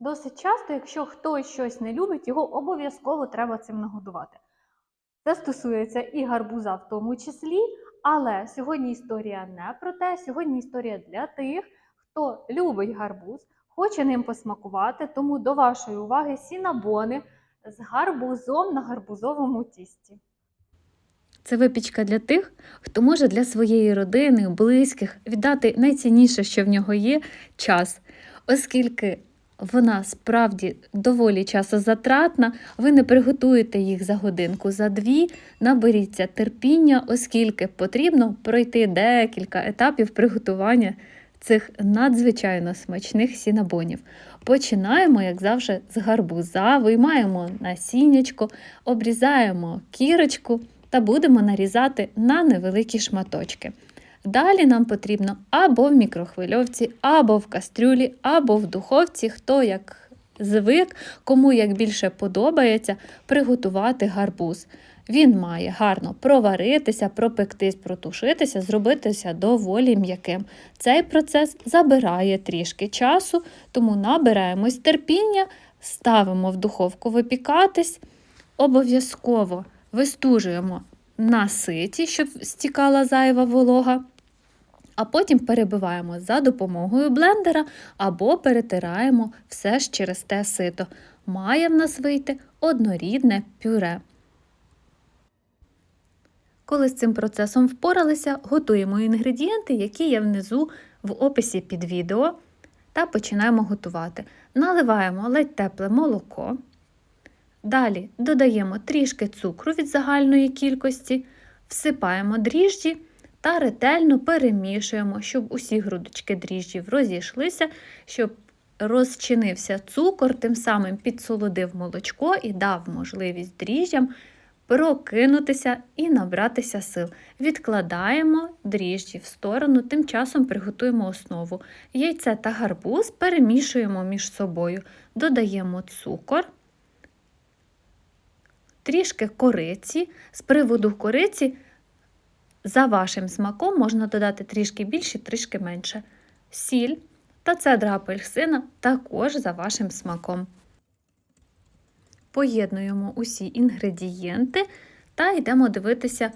Досить часто, якщо хтось щось не любить, його обов'язково треба цим нагодувати. Це стосується і гарбуза в тому числі, але сьогодні історія не про те. Сьогодні історія для тих, хто любить гарбуз, хоче ним посмакувати, тому до вашої уваги сінабони з гарбузом на гарбузовому тісті. Це випічка для тих, хто може для своєї родини, близьких віддати найцінніше, що в нього є час, оскільки вона справді доволі часозатратна, ви не приготуєте їх за годинку, за дві, наберіться терпіння, оскільки потрібно пройти декілька етапів приготування цих надзвичайно смачних сінабонів. Починаємо, як завжди, з гарбуза, виймаємо насіннячко, обрізаємо кірочку та будемо нарізати на невеликі шматочки. Далі нам потрібно або в мікрохвильовці, або в кастрюлі, або в духовці, хто як звик, кому як більше подобається приготувати гарбуз. Він має гарно проваритися, пропектись, протушитися, зробитися доволі м'яким. Цей процес забирає трішки часу, тому набираємось терпіння, ставимо в духовку випікатись, обов'язково вистужуємо на ситі, щоб стікала зайва волога, а потім перебиваємо за допомогою блендера або перетираємо все ж через те сито. Має в нас вийти однорідне пюре. Коли з цим процесом впоралися, готуємо інгредієнти, які є внизу в описі під відео, та починаємо готувати. Наливаємо ледь тепле молоко. Далі додаємо трішки цукру від загальної кількості, всипаємо дріжджі та ретельно перемішуємо, щоб усі грудочки дріжджів розійшлися, щоб розчинився цукор, тим самим підсолодив молочко і дав можливість дріжджам прокинутися і набратися сил. Відкладаємо дріжджі в сторону, тим часом приготуємо основу. Яйце та гарбуз перемішуємо між собою, додаємо цукор трішки кориці. З приводу кориці, за вашим смаком, можна додати трішки більше, трішки менше. Сіль та цедра апельсина також за вашим смаком. Поєднуємо усі інгредієнти та йдемо дивитися,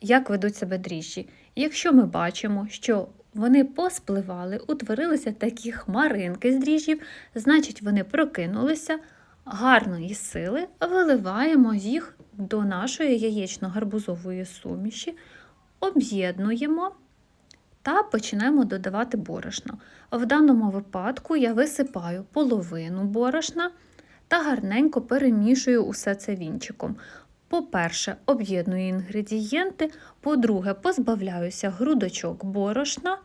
як ведуть себе дріжджі. Якщо ми бачимо, що вони поспливали, утворилися такі хмаринки з дріжджів, значить вони прокинулися гарної сили виливаємо їх до нашої яєчно-гарбузової суміші, об'єднуємо та починаємо додавати борошно. В даному випадку я висипаю половину борошна та гарненько перемішую усе це вінчиком. По-перше, об'єдную інгредієнти, по-друге, позбавляюся грудочок борошна.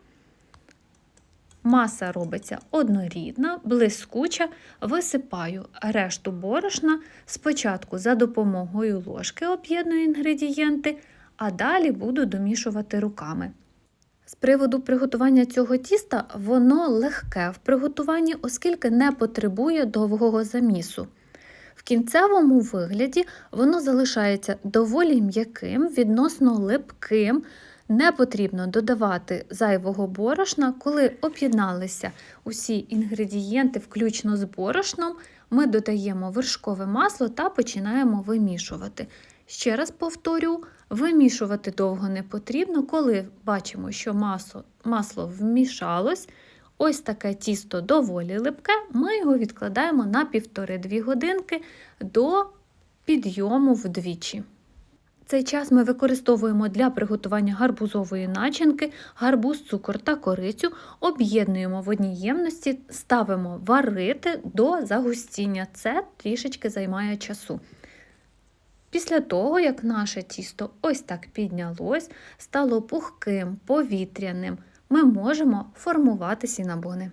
Маса робиться однорідна, блискуча, висипаю решту борошна спочатку за допомогою ложки об'єдную інгредієнти, а далі буду домішувати руками. З приводу приготування цього тіста, воно легке в приготуванні, оскільки не потребує довгого замісу. В кінцевому вигляді воно залишається доволі м'яким, відносно липким. Не потрібно додавати зайвого борошна, коли об'єдналися усі інгредієнти, включно з борошном, ми додаємо вершкове масло та починаємо вимішувати. Ще раз повторю, вимішувати довго не потрібно, коли бачимо, що масло, масло вмішалось, ось таке тісто доволі липке, ми його відкладаємо на 1,5-2 годинки до підйому вдвічі. Цей час ми використовуємо для приготування гарбузової начинки, гарбуз, цукор та корицю, об'єднуємо в одній ємності, ставимо варити до загустіння. Це трішечки займає часу. Після того, як наше тісто ось так піднялось, стало пухким, повітряним, ми можемо формувати сінабони.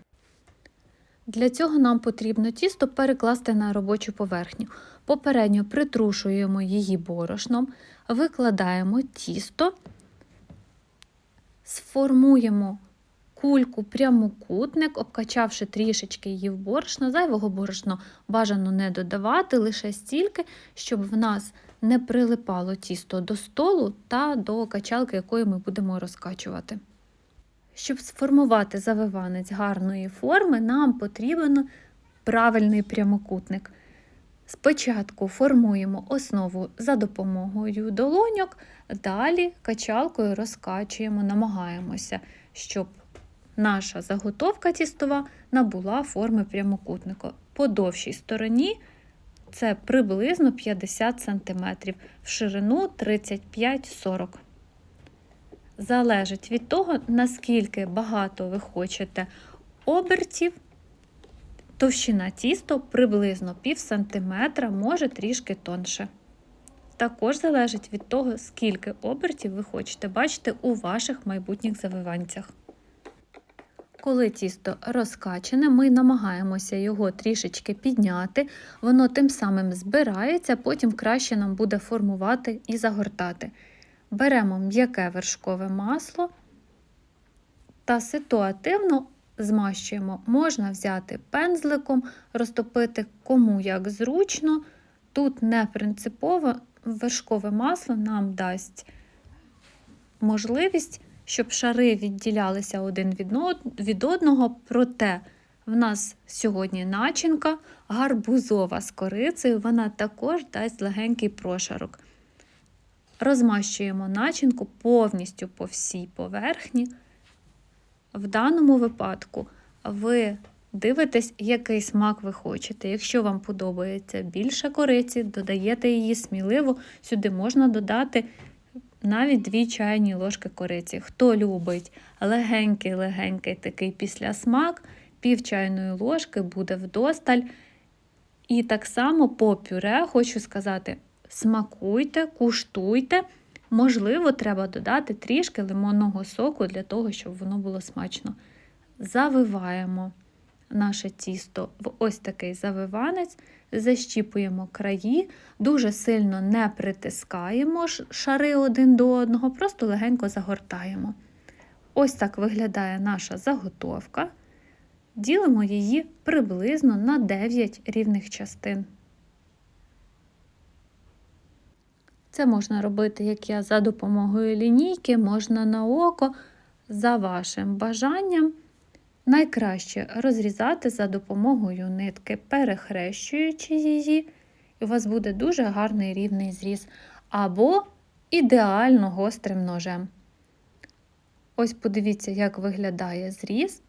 Для цього нам потрібно тісто перекласти на робочу поверхню. Попередньо притрушуємо її борошном, викладаємо тісто, сформуємо кульку прямокутник, обкачавши трішечки її в борошно. Зайвого борошно бажано не додавати, лише стільки, щоб в нас не прилипало тісто до столу та до качалки, якою ми будемо розкачувати. Щоб сформувати завиванець гарної форми, нам потрібен правильний прямокутник. Спочатку формуємо основу за допомогою долоньок, далі качалкою розкачуємо, намагаємося, щоб наша заготовка тістова набула форми прямокутника. По довшій стороні це приблизно 50 см, в ширину 35-40 Залежить від того, наскільки багато ви хочете обертів, товщина тісто приблизно пів сантиметра, може трішки тонше. Також залежить від того, скільки обертів ви хочете бачити у ваших майбутніх завиванцях. Коли тісто розкачане, ми намагаємося його трішечки підняти, воно тим самим збирається, потім краще нам буде формувати і загортати. Беремо м'яке вершкове масло та ситуативно змащуємо. Можна взяти пензликом, розтопити кому як зручно. Тут не принципово вершкове масло нам дасть можливість, щоб шари відділялися один від одного, проте в нас сьогодні начинка гарбузова з корицею, вона також дасть легенький прошарок. Розмащуємо начинку повністю по всій поверхні. В даному випадку ви дивитесь, який смак ви хочете. Якщо вам подобається більше кориці, додаєте її сміливо. Сюди можна додати навіть 2 чайні ложки кориці. Хто любить легенький-легенький такий післясмак, пів чайної ложки буде вдосталь. І так само по пюре хочу сказати: смакуйте, куштуйте. Можливо, треба додати трішки лимонного соку для того, щоб воно було смачно. Завиваємо наше тісто в ось такий завиванець, защіпуємо краї, дуже сильно не притискаємо шари один до одного, просто легенько загортаємо. Ось так виглядає наша заготовка. Ділимо її приблизно на 9 рівних частин. Це можна робити, як я, за допомогою лінійки, можна на око, за вашим бажанням. Найкраще розрізати за допомогою нитки, перехрещуючи її, і у вас буде дуже гарний рівний зріз, або ідеально гострим ножем. Ось подивіться, як виглядає зріз.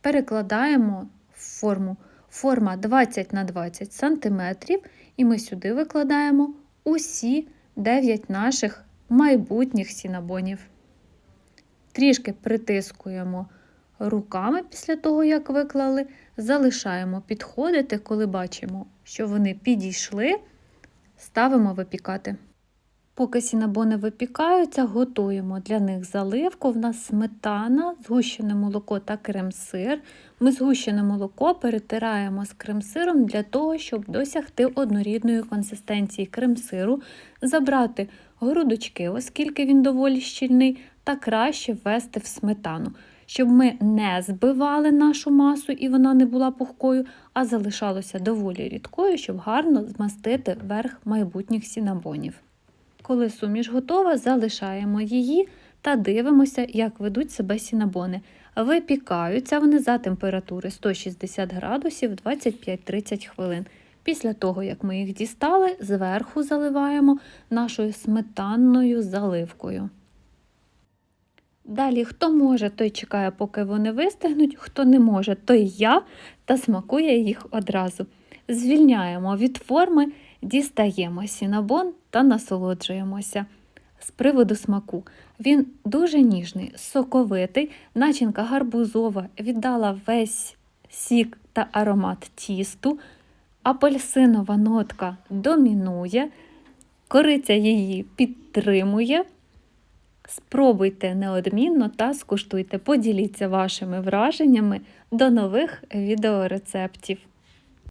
Перекладаємо в форму. Форма 20 на 20 см, і ми сюди викладаємо усі 9 наших майбутніх сінабонів. Трішки притискуємо руками після того, як виклали, залишаємо підходити, коли бачимо, що вони підійшли, ставимо випікати. Поки сінабони випікаються, готуємо для них заливку. В нас сметана, згущене молоко та крем-сир. Ми згущене молоко перетираємо з крем-сиром для того, щоб досягти однорідної консистенції крем-сиру, забрати грудочки, оскільки він доволі щільний, та краще ввести в сметану, щоб ми не збивали нашу масу і вона не була пухкою, а залишалася доволі рідкою, щоб гарно змастити верх майбутніх сінабонів. Коли суміш готова, залишаємо її та дивимося, як ведуть себе сінабони. Випікаються вони за температури 160 градусів 25-30 хвилин. Після того, як ми їх дістали, зверху заливаємо нашою сметанною заливкою. Далі, хто може, той чекає, поки вони вистигнуть, хто не може, той я та смакує їх одразу. Звільняємо від форми, дістаємо сінабон та насолоджуємося. З приводу смаку. Він дуже ніжний, соковитий, начинка гарбузова віддала весь сік та аромат тісту, апельсинова нотка домінує, кориця її підтримує. Спробуйте неодмінно та скуштуйте. Поділіться вашими враженнями до нових відеорецептів.